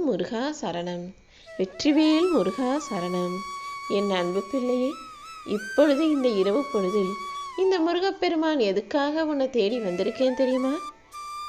ஓம் முருகா சரணம். வெற்றிவேல் முருகா சரணம். என் அன்பு பிள்ளையே இப்பொழுது இந்த இரவு பொழுதில் இந்த முருகப்பெருமான் எதுக்காக உன்னை தேடி வந்திருக்கேன் தெரியுமா?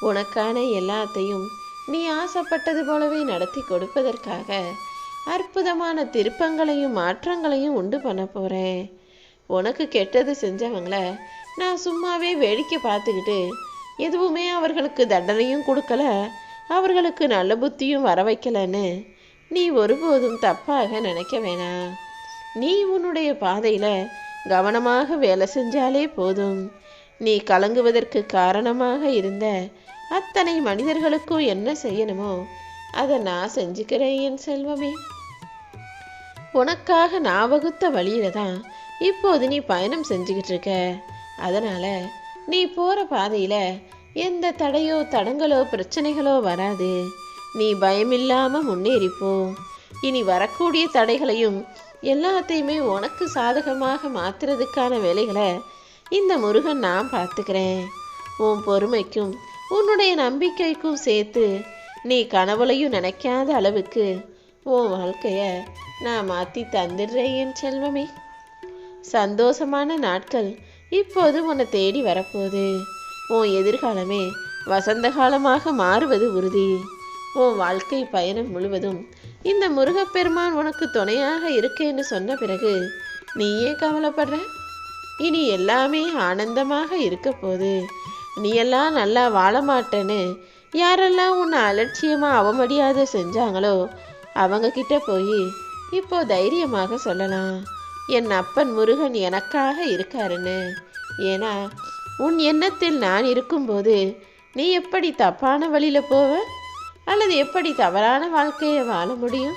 உனக்கான எல்லாத்தையும் நீ ஆசைப்பட்டது போலவே நடத்தி கொடுப்பதற்காக அற்புதமான திருப்பங்களையும் மாற்றங்களையும் உண்டு பண்ண போகிறேன் உனக்கு கெட்டது செஞ்சவங்கள நான் சும்மாவே வேடிக்கை பார்த்துக்கிட்டு எதுவுமே அவர்களுக்கு தண்டனையும் கொடுக்கல. அவர்களுக்கு நல்ல புத்தியும் வர வைக்கலன்னு நீ ஒருபோதும் தப்பாக நினைக்க வேணாம் நீ உன்னுடைய பாதையில் கவனமாக வேலை செஞ்சாலே போதும். நீ கலங்குவதற்கு காரணமாக இருந்த அத்தனை மனிதர்களுக்கும் என்ன செய்யணுமோ அதை நான் செஞ்சுக்கிறேன் என் செல்வமே. உனக்காக நான் வகுத்த வழியில தான் இப்போது நீ பயணம் செஞ்சுக்கிட்டு இருக்க. அதனால நீ போற பாதையில எந்த தடையோ தடங்களோ பிரச்சனைகளோ வராது. நீ பயமில்லாம முன்னேறிப்போ. இனி வரக்கூடிய தடைகளையும் எல்லாத்தையுமே உனக்கு சாதகமாக மாத்துறதுக்கான வேலைகளை இந்த முருகன் நான் பார்த்துக்கிறேன். உன் பொறுமைக்கும் உன்னுடைய நம்பிக்கைக்கும் சேர்த்து நீ கனவுலையும் நினைக்காத அளவுக்கு உன் வாழ்க்கைய நான் மாற்றி தந்துடுறேன் என் செல்வமே. சந்தோஷமான நாட்கள் இப்போது உன்னை தேடி வரப்போகுது. உன் எதிர்காலமே வசந்த காலமாக மாறுவது உறுதி. உன் வாழ்க்கை பயணம் முழுவதும் இந்த முருகப்பெருமான் உனக்கு துணையாக இருக்கேன்னு சொன்ன பிறகு நீயே கவலைப்படுற? இனி எல்லாமே ஆனந்தமாக இருக்க போது நீ எல்லாம் நல்லா வாழ மாட்டேன்னு யாரெல்லாம் உன்னை அலட்சியமாக அவமரியாதை செஞ்சாங்களோ அவங்க கிட்ட போய் இப்போ தைரியமாக சொல்லலாம். என் அப்பன் முருகன் எனக்காக இருக்காருன்னு. ஏன்னா உன் எண்ணத்தில் நான் இருக்கும்போது நீ எப்படி தப்பான வழியில் போவ? அல்லது எப்படி தவறான வாழ்க்கையை வாழ முடியும்?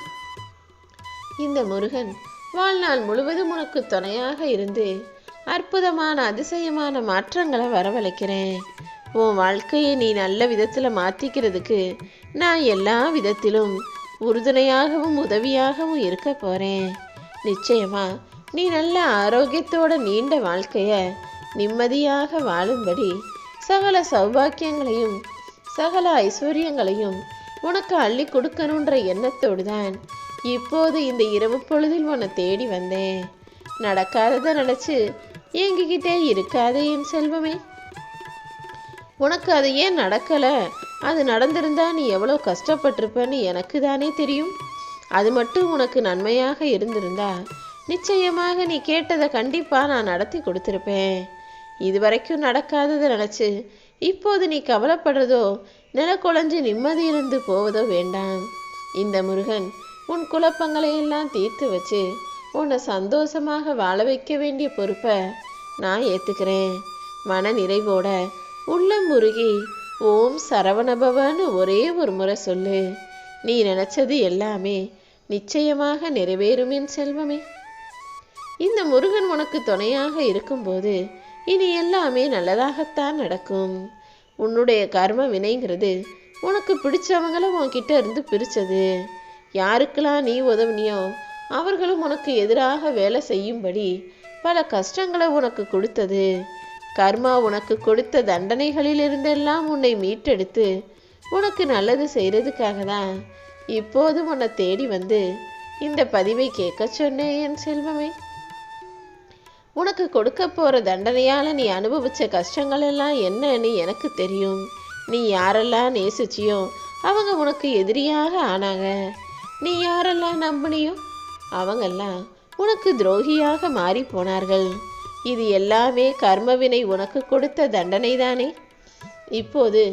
இந்த முருகன் வாழ்நாள் முழுவதும் உனக்கு துணையாக இருந்து அற்புதமான அதிசயமான மாற்றங்களை வரவழைக்கிறேன். உன் வாழ்க்கையை நீ நல்ல விதத்தில் மாற்றிக்கிறதுக்கு நான் எல்லா விதத்திலும் உறுதுணையாகவும் உதவியாகவும் இருக்க போகிறேன் நிச்சயமாக நீ நல்ல ஆரோக்கியத்தோட நீண்ட வாழ்க்கையை நிம்மதியாக வாழும்படி சகல சௌபாக்கியங்களையும் சகல ஐஸ்வர்யங்களையும் உனக்கு அள்ளி கொடுக்கணுன்ற எண்ணத்தோடு தான் இப்போது இந்த இரவு பொழுதில் உன்னை தேடி வந்தேன். நடக்காததை நினச்சி ஏங்கிக்கிட்டே இருக்காதே என் செல்வமே. உனக்கு அது ஏன் நடக்கலை? அது நடந்திருந்தா நீ எவ்வளோ கஷ்டப்பட்டிருப்பன்னு எனக்கு தானே தெரியும். அது மட்டும் உனக்கு நன்மையாக இருந்திருந்தா நிச்சயமாக நீ கேட்டதை கண்டிப்பாக நான் நடத்தி கொடுத்துருப்பேன். இது வரைக்கும் நடக்காததை நினச்சி இப்போது நீ கவலைப்படுறதோ நிலக்குழஞ்சு நிம்மதியிலிருந்து போவதோ வேண்டாம். இந்த முருகன் உன் குழப்பங்களை எல்லாம் தீர்த்து வச்சு உன்னை சந்தோஷமாக வாழ வைக்க வேண்டிய பொறுப்பை நான் ஏற்றுக்கிறேன் மன நிறைவோட உள்ளம் முருகி ஓம் சரவணபவன்னு ஒரே ஒரு முறை சொல்லு. நீ நினைச்சது எல்லாமே நிச்சயமாக நிறைவேறும் என் செல்வமே. இந்த முருகன் உனக்கு துணையாக இருக்கும்போது இனி எல்லாமே நல்லதாகத்தான் நடக்கும். உன்னுடைய கர்ம வினைங்கிறது உனக்கு பிடிச்சவங்கள உன்கிட்ட இருந்து பிரிச்சது. யாருக்கெல்லாம் நீ உதவினியோ அவர்களும் உனக்கு எதிராக வேலை செய்யும்படி பல கஷ்டங்களை உனக்கு கொடுத்தது. கர்மா உனக்கு கொடுத்த தண்டனைகளிலிருந்தெல்லாம் உன்னை மீட்டெடுத்து உனக்கு நல்லது செய்கிறதுக்காக தான் இப்போது உன்னை தேடி வந்து இந்த பதிவை கேட்க சொன்னேன் என் செல்வமே. உனக்கு கொடுக்க போகிற தண்டனையால் நீ அனுபவித்த கஷ்டங்கள் எல்லாம் என்னன்னு எனக்கு தெரியும். நீ யாரெல்லாம் நேசிச்சியோ அவங்க உனக்கு எதிரியாக ஆனாங்க. நீ யாரெல்லாம் நம்பினியோ அவங்கெல்லாம் உனக்கு துரோகியாக மாறி போனார்கள். இது எல்லாமே கர்மவினை உனக்கு கொடுத்த தண்டனை தானே இப்போது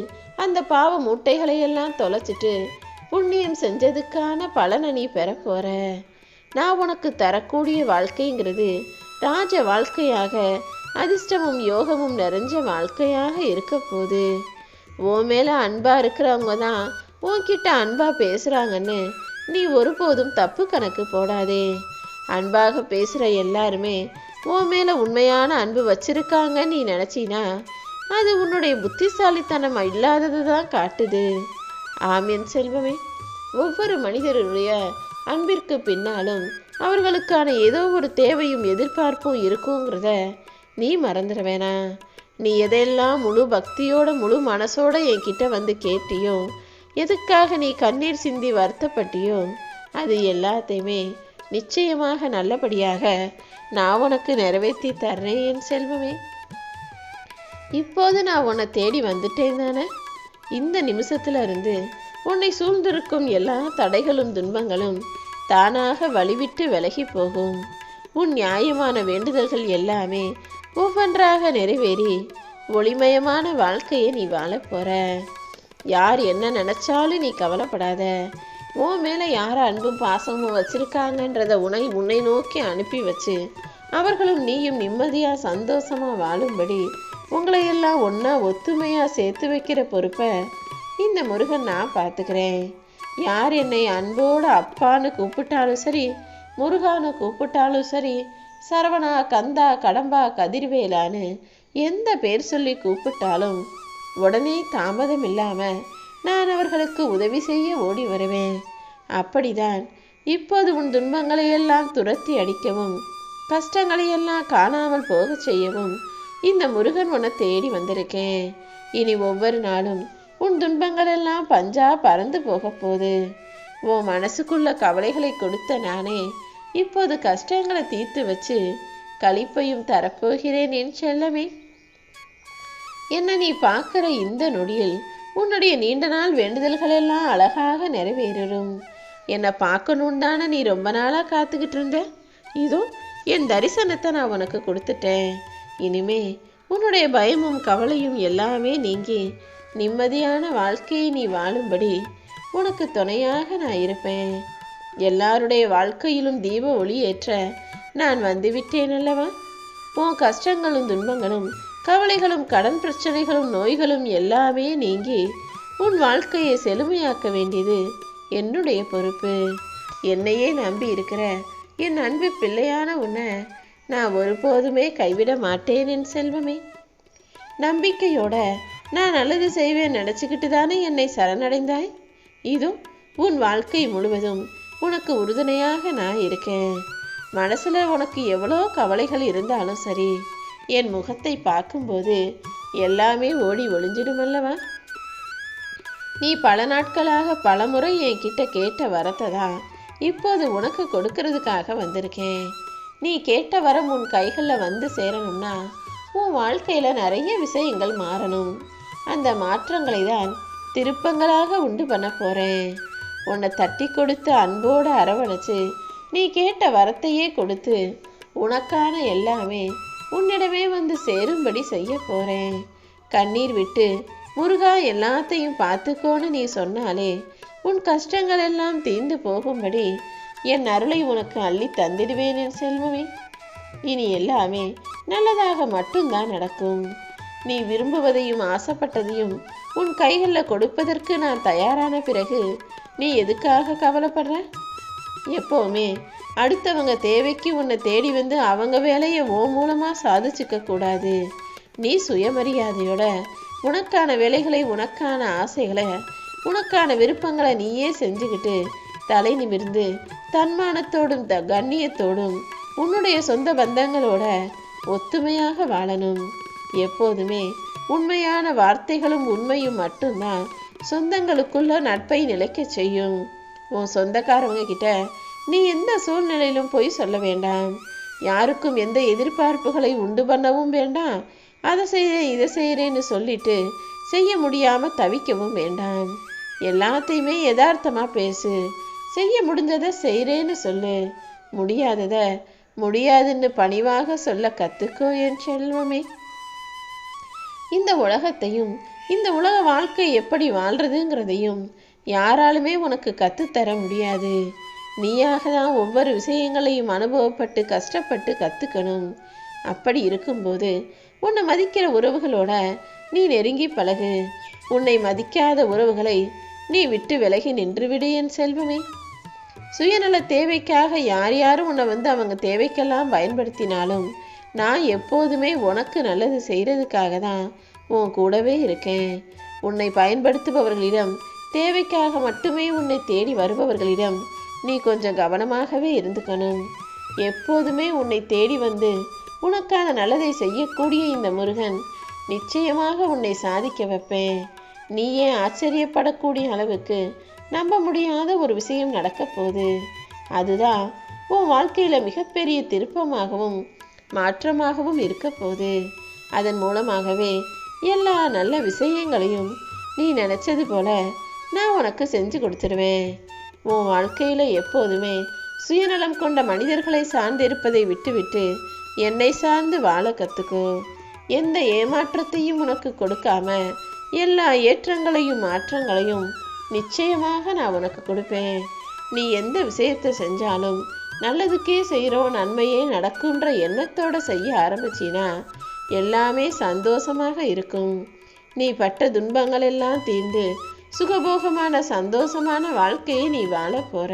அந்த பாவ மூட்டைகளையெல்லாம் தொலைச்சிட்டு புண்ணியம் செஞ்சதுக்கான பலனை நீ பெற போற. நான் உனக்கு தரக்கூடிய வாழ்க்கைங்கிறது ராஜ வாழ்க்கையாக அதிர்ஷ்டமும் யோகமும் நிறைஞ்ச வாழ்க்கையாக இருக்க போகுது. உன் மேல அன்பா இருக்கிறவங்க தான் உன்கிட்ட அன்பா பேசுறாங்கன்னு நீ ஒருபோதும் தப்பு கணக்கு போடாதே. அன்பாக பேசுற எல்லாருமே உன் மேல உண்மையான அன்பு வச்சிருக்காங்க நீ நினைச்சினா அது உன்னுடைய புத்திசாலித்தனம் இல்லாதது தான் காட்டுது. ஆமியன் செல்வமே. ஒவ்வொரு மனிதருடைய அன்பிற்கு பின்னாலும் அவர்களுக்கான ஏதோ ஒரு தேவையும் எதிர்பார்ப்பும் இருக்குங்கிறத நீ மறந்துட வேணாம் நீ எதையெல்லாம் முழு பக்தியோட முழு மனசோட என்கிட்ட வந்து கேட்டியோ எதுக்காக நீ கண்ணீர் சிந்தி வருத்தப்பட்டியோ அது எல்லாத்தையுமே நிச்சயமாக நல்லபடியாக நான் உனக்கு நிறைவேற்றி தர்றேன் என் செல்வமே. இப்போது நான் உன்னை தேடி வந்துட்டேன் தானே? இந்த நிமிஷத்துல இருந்து உன்னை சூழ்ந்திருக்கும் எல்லா தடைகளும் துன்பங்களும் தானாக வழிவிட்டு விலகி போகும். உன் நியாயமான வேண்டுதல்கள் எல்லாமே ஒவ்வொன்றாக நிறைவேறி ஒளிமயமான வாழ்க்கையை நீ வாழப் போற. யார் என்ன நினைச்சாலும் நீ கவலைப்படாத. உன் மேலே யார் அன்பும் பாசமும் வச்சிருக்காங்கன்றத உனை உன்னை நோக்கி அனுப்பி வச்சு அவர்களும் நீயும் நிம்மதியாக சந்தோஷமாக வாழும்படி உங்களை எல்லாம் ஒத்துமையாக சேர்த்து வைக்கிற பொறுப்பை இந்த முருகன் நான் பார்த்துக்கிறேன். யார் என்னை அன்போடு அப்பான்னு கூப்பிட்டாலும் சரி முருகான்னு கூப்பிட்டாலும் சரி சரவணா கந்தா கடம்பா கதிர்வேலான்னு எந்த பேர் சொல்லி கூப்பிட்டாலும் உடனே தாமதம் இல்லாமல் நான் அவர்களுக்கு உதவி செய்ய ஓடி வருவேன். அப்படிதான் இப்போது உன் துன்பங்களை எல்லாம் துரத்தி அடிக்கவும் கஷ்டங்களை எல்லாம் காணாமல் போகச் செய்யவும் இந்த முருகன் உன தேடி வந்திருக்கேன். இனி ஒவ்வொரு நாளும் உன் துன்பங்கள் எல்லாம் பஞ்சா பறந்து போக போகுது. உன் மனசுக்குள்ள கவலைகளை கொடுத்த நானே இப்போது கஷ்டங்களை தீர்த்து வச்சு களிப்பையும் தரப்போகிறேன் என் செல்லமே. என்ன நீ பார்க்கிற இந்த நொடியில் உன்னுடைய நீண்ட நாள் வேண்டுதல்கள் எல்லாம் அழகாக நிறைவேறும் என்னை பார்க்கணும் தானே நீ ரொம்ப நாளா காத்துக்கிட்டு இருந்த? இதோ என் தரிசனத்தை நான் உனக்கு கொடுத்துட்டேன். இனிமே உன்னுடைய பயமும் கவலையும் எல்லாமே நீங்கி நிம்மதியான வாழ்க்கையை நீ வாழும்படி உனக்கு துணையாக நான் இருப்பேன். எல்லாருடைய வாழ்க்கையிலும் தீப ஒளி ஏற்ற நான் வந்துவிட்டேன் அல்லவா? உன் கஷ்டங்களும் துன்பங்களும் கவலைகளும் கடன் பிரச்சனைகளும் நோய்களும் எல்லாமே நீங்கி உன் வாழ்க்கையை செழுமையாக்க வேண்டியது என்னுடைய பொறுப்பு. என்னையே நம்பி இருக்கிற என் அன்பு பிள்ளையான உன்னை நான் ஒருபோதுமே கைவிட மாட்டேன் என் செல்வமே. நம்பிக்கையோட நான் நல்லது செய்வேன் நினச்சிக்கிட்டு தானே என்னை சரணடைந்தாய்? இதோ உன் வாழ்க்கை முழுவதும் உனக்கு உறுதுணையாக நான் இருக்கேன். மனசுல உனக்கு எவ்வளோ கவலைகள் இருந்தாலும் சரி என் முகத்தை பார்க்கும்போது எல்லாமே ஓடி ஒளிஞ்சிடும் அல்லவா? நீ பல நாட்களாக பலமுறை என்கிட்ட கேட்ட வரத்தை தான் இப்போது உனக்கு கொடுக்கறதுக்காக வந்திருக்கேன். நீ கேட்ட வரம் உன் கைகளில் வந்து சேரணும்னா உன் வாழ்க்கையில் நிறைய விஷயங்கள் மாறணும். அந்த மாற்றங்களை தான் திருப்பங்களாக உண்டு பண்ண போறேன் உன்னை தட்டி கொடுத்து அன்போடு அரவணைச்சு நீ கேட்ட வரத்தையே கொடுத்து உனக்கான எல்லாமே உன்னிடமே வந்து சேரும்படி செய்ய போறேன் கண்ணீர் விட்டு முருகா எல்லாத்தையும் பார்த்துக்கோன்னு நீ சொன்னாலே உன் கஷ்டங்கள் எல்லாம் தீர்ந்து போகும்படி என் அருளை உனக்கு அள்ளி தந்திடுவேன் என் செல்வமே. இனி எல்லாமே நல்லதாக மட்டும்தான் நடக்கும். நீ விரும்புவதையும் ஆசைப்பட்டதையும் உன் கைகளில் கொடுப்பதற்கு நான் தயாரான பிறகு நீ எதுக்காக கவலைப்படுற? எப்போவுமே அடுத்தவங்க தேவைக்கு உன்னை தேடி வந்து அவங்க வேலையை ஓ மூலமாக சாதிச்சுக்க கூடாது. நீ சுயமரியாதையோட உனக்கான வேலைகளை உனக்கான ஆசைகளை உனக்கான விருப்பங்களை நீயே செஞ்சுக்கிட்டு தலை நிமிர்ந்து தன்மானத்தோடும் த கண்ணியத்தோடும் உன்னுடைய சொந்த பந்தங்களோட ஒத்துமையாக வாழணும். எப்போதுமே உண்மையான வார்த்தைகளும் உண்மையும் மட்டும்தான் சொந்தங்களுக்குள்ள நட்பை நிலைக்கச் செய்யும். உன் சொந்தக்காரவங்க கிட்ட நீ எந்த சூழ்நிலையிலும் போய் சொல்ல வேண்டாம். யாருக்கும் எந்த எதிர்பார்ப்புகளை உண்டு பண்ணவும் வேண்டாம். அதை செய்கிறேன் இதை செய்கிறேன்னு சொல்லிட்டு செய்ய முடியாமல் தவிக்கவும் வேண்டாம். எல்லாத்தையுமே யதார்த்தமாக பேசு. செய்ய முடிஞ்சதை செய்கிறேன்னு சொல்லு. முடியாததை முடியாதுன்னு பணிவாக சொல்ல கற்றுக்கோ என் செல்வமே. இந்த உலகத்தையும் இந்த உலக வாழ்க்கை எப்படி வாழ்றதுங்கிறதையும் யாராலுமே உனக்கு கற்றுத்தர முடியாது. நீயாக தான் ஒவ்வொரு விஷயங்களையும் அனுபவப்பட்டு கஷ்டப்பட்டு கற்றுக்கணும் அப்படி இருக்கும்போது உன்னை மதிக்கிற உறவுகளோட நீ நெருங்கி பழகு. உன்னை மதிக்காத உறவுகளை நீ விட்டு விலகி நின்றுவிடு என் செல்வமே. சுயநல தேவைக்காக யார் யாரும் உன்னை வந்து அவங்க தேவைக்கெல்லாம் பயன்படுத்தினாலும் நான் எப்போதுமே உனக்கு நல்லது செய்கிறதுக்காக தான் உன் கூடவே இருக்கேன். உன்னை பயன்படுத்துபவர்களிடம் தேவைக்காக மட்டுமே உன்னை தேடி வருபவர்களிடம் நீ கொஞ்சம் கவனமாகவே இருந்துக்கணும். எப்போதுமே உன்னை தேடி வந்து உனக்கான நல்லதை செய்யக்கூடிய இந்த முருகன் நிச்சயமாக உன்னை சாதிக்க வைப்பேன். நீயே ஆச்சரியப்படக்கூடிய அளவுக்கு நம்ப முடியாத ஒரு விஷயம் நடக்க போகுது. அதுதான் உன் வாழ்க்கையில் மிகப்பெரிய திருப்பமாகவும் மாற்றமாகவும் இருக்கப்போது அதன் மூலமாகவே எல்லா நல்ல விஷயங்களையும் நீ நினைச்சது போல நான் உனக்கு செஞ்சு கொடுத்துருவேன். உன் வாழ்க்கையில் எப்போதுமே சுயநலம் கொண்ட மனிதர்களை சார்ந்திருப்பதை விட்டுவிட்டு என்னை சார்ந்து வாழ கற்றுக்கோ எந்த ஏமாற்றத்தையும் உனக்கு கொடுக்காம எல்லா ஏற்றங்களையும் மாற்றங்களையும் நிச்சயமாக நான் உனக்கு கொடுப்பேன். நீ எந்த விஷயத்தை செஞ்சாலும் நல்லதுக்கே செய்கிறோம் நன்மையே நடக்குன்ற எண்ணத்தோட செய்ய ஆரம்பிச்சினா எல்லாமே சந்தோஷமாக இருக்கும். நீ பட்ட துன்பங்கள் எல்லாம் தீர்ந்து சுகபோகமான சந்தோஷமான வாழ்க்கையை நீ வாழ போற.